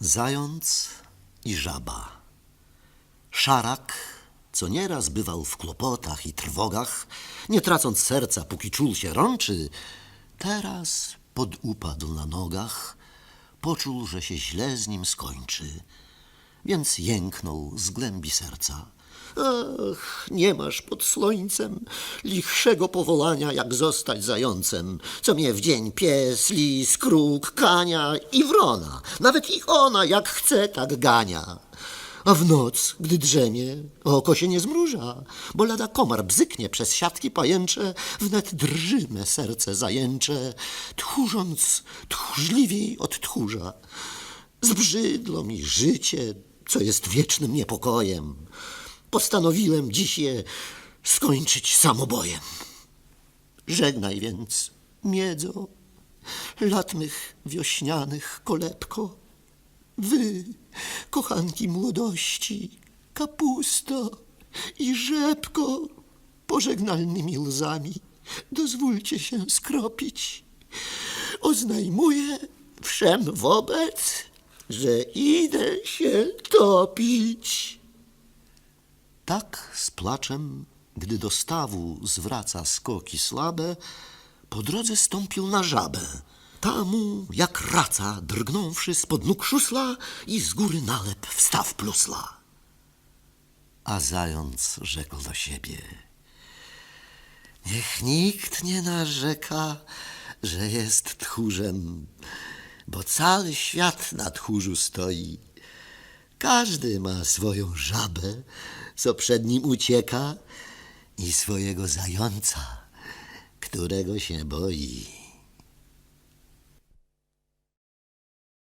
Zając i żaba. Szarak, co nieraz bywał w kłopotach i trwogach, nie tracąc serca, póki czul się rączy, teraz podupadł na nogach, poczuł, że się źle z nim skończy, więc jęknął z głębi serca. Ach, nie masz pod słońcem lichszego powolania, jak zostać zającem, co mnie w dzień pies, lis, kruk, kania i wrona, nawet i ona jak chce, tak gania. A w noc, gdy drzemie, oko się nie zmruża, bo lada komar bzyknie przez siatki pajęcze, wnet drży me serce zajęcze, tchórząc tchórzliwiej od tchórza. Zbrzydło mi życie, co jest wiecznym niepokojem. Postanowiłem dziś je skończyć samobojem. Żegnaj więc, miedzo, lat mych wiośnianych kolebko. Wy, kochanki młodości, kapusto i rzepko, pożegnalnymi łzami dozwólcie się skropić. Oznajmuję wszem wobec, że idę się topić. Tak z placzem, gdy do stawu zwraca skoki słabe, po drodze stąpił na żabę. Ta mu, jak raca, drgnąwszy spod nóg szusla i z góry nalep w staw plusla. A zając rzekł do siebie. Niech nikt nie narzeka, że jest tchórzem, bo cały świat na tchórzu stoi. Każdy ma swoją żabę, co przed nim ucieka i swojego zająca, którego się boi.